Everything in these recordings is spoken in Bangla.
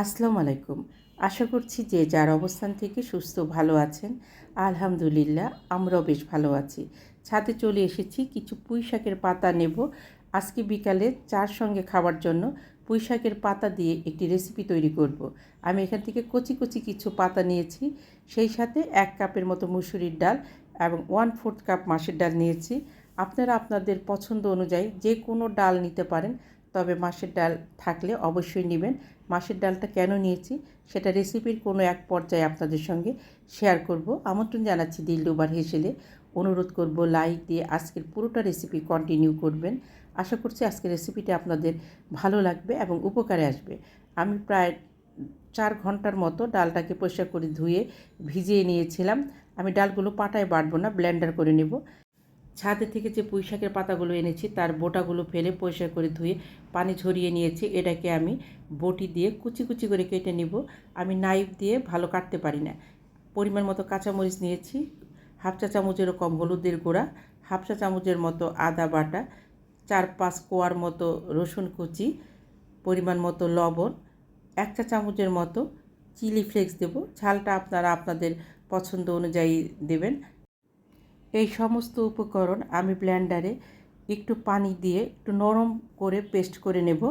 আসসালামু আলাইকুম। আশা করছি যে যার অবস্থান থেকে সুস্থ ভালো আছেন, আলহামদুলিল্লাহ আমরাও বেশ ভালো আছি। ছাদে চলে এসেছি, কিছু পুঁই শাকের পাতা নেব। আজকে বিকালে চার সঙ্গে খাওয়ার জন্য পুঁই শাকের পাতা দিয়ে একটি রেসিপি তৈরি করব। আমি এখান থেকে কচি কচি কিছু পাতা নিয়েছি, সেই সাথে এক কাপের মতো মুসুরির ডাল এবং ওয়ান ফোর্থ কাপ মাসের ডাল নিয়েছি। আপনারা আপনাদের পছন্দ অনুযায়ী যে কোনো ডাল নিতে পারেন তবে মাসের ডাল থাকলে অবশ্যই নেবেন। মাসের ডালটা কেন নিয়েছি সেটা রেসিপির কোনো এক পর্যায়ে আপনাদের সঙ্গে শেয়ার করব। আমন্ত্রণ জানাচ্ছি দিল দুবার হেসেলে। অনুরোধ করব, লাইক দিয়ে আজকের পুরোটা রেসিপি কন্টিনিউ করবেন। আশা করছি আজকের রেসিপিটা আপনাদের ভালো লাগবে এবং উপকারে আসবে। আমি প্রায় চার ঘণ্টার মতো ডালটাকে পরিষ্কার করে ধুয়ে ভিজিয়ে নিয়েছিলাম। আমি ডালগুলো পাটায় বাটবো না, ব্লেন্ডার করে নেব। ছাদে থেকে যে পুঁইশাকের পাতাগুলো এনেছি, তার বোটাগুলো ফেলে পরিষ্কার করে ধুয়ে পানি ঝরিয়ে নিয়েছি। এটাকে আমি বটি দিয়ে কুচি কুচি করে কেটে নিব। আমি নাইফ দিয়ে ভালো কাটতে পারি না। পরিমাণ মতো কাঁচামরিচ নিয়েছি, হাফ চা চামচেরও কম হলুদের গুঁড়া, হাফ চা চামচের মতো আদা বাটা, চার পাঁচ কোয়ার মতো রসুন কুচি, পরিমাণ মতো লবণ, এক চা চামচের মতো চিলি ফ্লেক্স দেব। ঝালটা আপনারা আপনাদের পছন্দ অনুযায়ী দেবেন। এই সমস্ত উপকরণ আমি ব্লেন্ডারে একটু পানি দিয়ে একটু নরম করে পেস্ট করে নেব।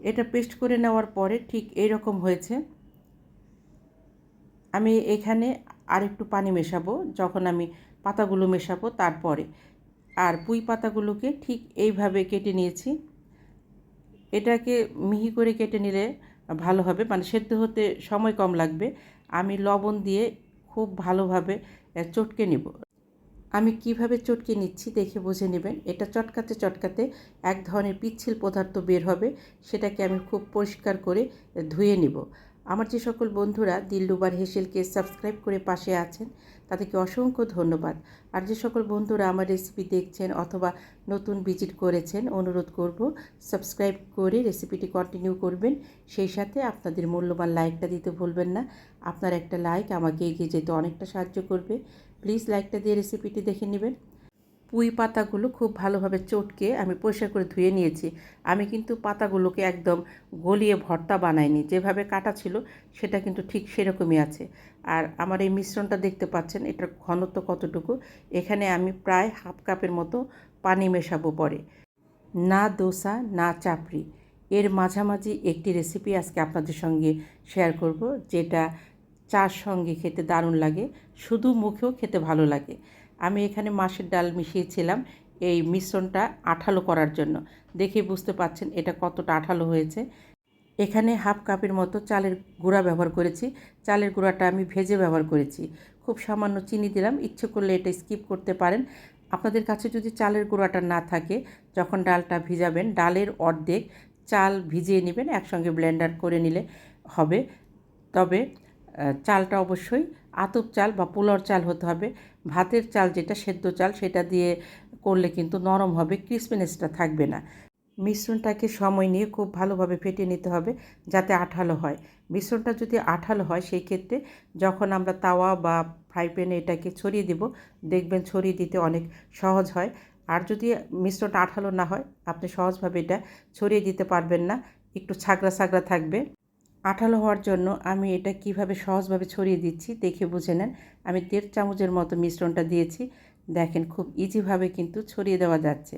এটা পেস্ট করে নেওয়ার পরে ঠিক এই রকম হয়েছে। আমি এখানে আর একটু পানি মেশাবো, যখন আমি পাতাগুলো মেশাবো তারপরে। আর পুঁই পাতাগুলোকে ঠিক এইভাবে কেটে নিয়েছি। এটাকে মিহি করে কেটে নিলে ভালো হবে মানে সেদ্ধ হতে সময় কম লাগবে। আমি লবণ দিয়ে খুব ভালোভাবে চটকে নেব। আমি কীভাবে চটকে নিচ্ছি দেখে বুঝে নেবেন। এটা চটকাতে চটকাতে এক ধরনের পিচ্ছিল পদার্থ বের হবে, সেটাকে আমি খুব পরিষ্কার করে ধুয়ে নিব। আমার যে সকল বন্ধুরা দিল্লুবার হেসেলকে সাবস্ক্রাইব করে পাশে আছেন, তাদেরকে অসংখ্য ধন্যবাদ। আর যে সকল বন্ধুরা আমার রেসিপি দেখছেন অথবা নতুন ভিজিট করেছেন, অনুরোধ করব সাবস্ক্রাইব করে রেসিপিটি কন্টিনিউ করবেন। সেই সাথে আপনাদের মূল্যবান লাইকটা দিতে ভুলবেন না। আপনার একটা লাইক আমাকে এগিয়ে যেতে অনেকটা সাহায্য করবে। প্লিজ লাইকটা দিয়ে রেসিপিটি দেখে নেবেন। পুঁই পাতাগুলো খুব ভালোভাবে চটকে আমি পরিষ্কার করে ধুয়ে নিয়েছি। আমি কিন্তু পাতাগুলোকে একদম গলিয়ে ভর্তা বানাইনি। যেভাবে কাটা ছিল, সেটা কিন্তু ঠিক সেরকমই আছে। আর আমার এই মিশ্রণটা দেখতে পাচ্ছেন, এটার ঘনত্ব কতটুকু? এখানে আমি প্রায় হাফ কাপের মতো পানি মেশাবো পরে। না দোসা, না চাপড়ি। এর মাঝামাঝি একটি রেসিপি আজকে আপনাদের সঙ্গে শেয়ার করব, যেটা চার সঙ্গে খেতে দারুণ লাগে, শুধু মুখেও খেতে ভালো লাগে। আমি এখানে মাসের ডাল মিশিয়েছিলাম এই মিশ্রণটা আঠালো করার জন্য। দেখে বুঝতে পাচ্ছেন এটা কতটা আঠালো হয়েছে। এখানে হাফ কাপের মতো চালের গুঁড়া ব্যবহার করেছি। চালের গুঁড়াটা আমি ভেজে ব্যবহার করেছি। খুব সামান্য চিনি দিলাম। ইচ্ছে করলে এটা স্কিপ করতে পারেন। আপনাদের কাছে যদি চালের গুঁড়াটা না থাকে, যখন ডালটা ভিজাবেন, ডালের অর্ধেক চাল ভিজিয়ে নেবেন, একসঙ্গে ব্লেন্ডার করে নিলে হবে। তবে চালটা অবশ্যই আতপ চাল বা পোলার চাল হতে হবে। ভাতের চাল যেটা, সেদ্ধ চাল, সেটা দিয়ে করলে কিন্তু নরম হবে, ক্রিসপিনেসটা থাকবে না। মিশ্রণটাকে সময় নিয়ে খুব ভালোভাবে ফেটিয়ে নিতে হবে যাতে আঠালো হয়। মিশ্রণটা যদি আঠালো হয়, সেই ক্ষেত্রে যখন আমরা তাওয়া বা ফ্রাই প্যানে এটাকে ছড়িয়ে দেব, দেখবেন ছড়িয়ে দিতে অনেক সহজ হয়। আর যদি মিশ্রণটা আঠালো না হয়, আপনি সহজভাবে এটা ছড়িয়ে দিতে পারবেন না। একটু ছাগড়া ছাগড়া থাকবে। আঠালো হওয়ার জন্য আমি এটা কীভাবে সহজভাবে ছড়িয়ে দিচ্ছি দেখে বুঝে নেন। আমি দেড় চামচের মতো মিশ্রণটা দিয়েছি। দেখেন খুব ইজিভাবে কিন্তু ছড়িয়ে দেওয়া যাচ্ছে।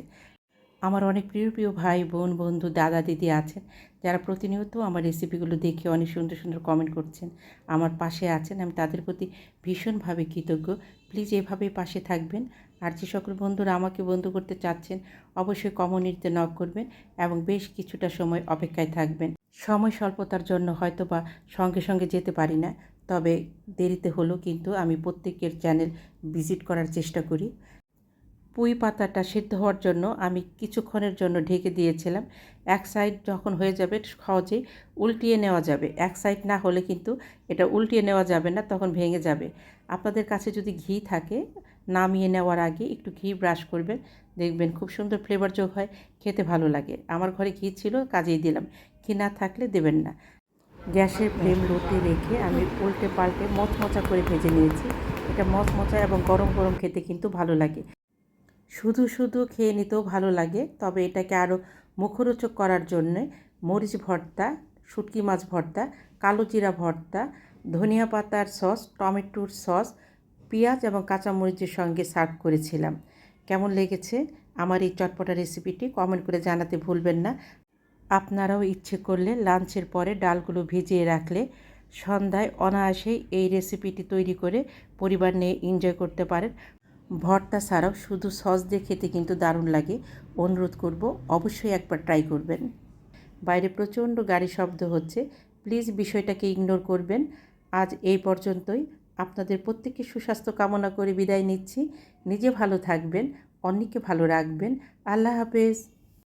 আমার অনেক প্রিয় প্রিয় ভাই, বোন, বন্ধু, দাদা, দিদি আছেন। যারা প্রতিনিয়ত আমার রেসিপিগুলো দেখে অনেক সুন্দর সুন্দর কমেন্ট করছেন, আমার পাশে আছেন। আমি তাদের প্রতি ভীষণভাবে কৃতজ্ঞ। প্লিজ এভাবেই পাশে থাকবেন। আর যে সকল বন্ধুরা আমাকে বন্ধু করতে চাচ্ছেন, অবশ্যই কমিউনিটিতে নক করবেন এবং বেশ কিছুটা সময় অপেক্ষায় থাকবেন। সময় স্বল্পতার জন্য হয়তো বা সঙ্গে সঙ্গে যেতে পারি না। তবে দেরিতে হলেও কিন্তু আমি প্রত্যেকের চ্যানেল ভিজিট করার চেষ্টা করি। পুঁই পাতাটা সিদ্ধ হওয়ার জন্য আমি কিছুক্ষণের জন্য ঢেকে দিয়েছিলাম। এক সাইড যখন হয়ে যাবে সহজেই উল্টিয়ে নেওয়া যাবে। এক সাইড না হলে কিন্তু এটা উল্টিয়ে নেওয়া যাবে না, তখন ভেঙে যাবে। আপনাদের কাছে যদি ঘি থাকে, নামিয়ে নেওয়ার আগে একটু ঘি ব্রাশ করবেন। দেখবেন খুব সুন্দর ফ্লেভার যোগ হয়, খেতে ভালো লাগে। আমার ঘরে ঘি ছিল, কাজেই দিলাম। না থাকলে দেবেন না। গ্যাসের ফ্লেম লোতে রেখে আমি উল্টে পাল্টে মচমচা করে ভেজে নিয়েছি। এটা মচমচা এবং গরম গরম খেতে কিন্তু ভালো লাগে। শুধু শুধু খেয়ে নিতেও ভালো লাগে, তবে এটাকে আরও মুখরোচক করার জন্যে মরিচ ভর্তা, শুটকি মাছ ভর্তা, কালো জিরা ভর্তা, ধনিয়া পাতার সস, টমেটোর সস, পেঁয়াজ এবং কাঁচামরিচের সঙ্গে সার্ভ করেছিলাম। কেমন লেগেছে? আমার এই চটপটা রেসিপিটি কমেন্ট করে জানাতে ভুলবেন না। আপনারাও ইচ্ছে করলে লাঞ্চের পরে ডালগুলো ভিজিয়ে রাখলে সন্ধ্যায় অনায়াসেই এই রেসিপিটি তৈরি করে পরিবার নিয়ে এনজয় করতে পারেন। ভর্তা ছাড়াও শুধু সস দিয়ে খেতে কিন্তু দারুণ লাগে। অনুরোধ করব অবশ্যই একবার ট্রাই করবেন। বাইরে প্রচণ্ড গাড়ি শব্দ হচ্ছে। প্লিজ বিষয়টাকে ইগনোর করবেন। আজ এই পর্যন্তই। আপনাদের প্রত্যেককে সুস্বাস্থ্য কামনা করে বিদায় নিচ্ছি। নিজে ভালো থাকবেন, অন্যকে ভালো রাখবেন। আল্লাহ হাফেজ।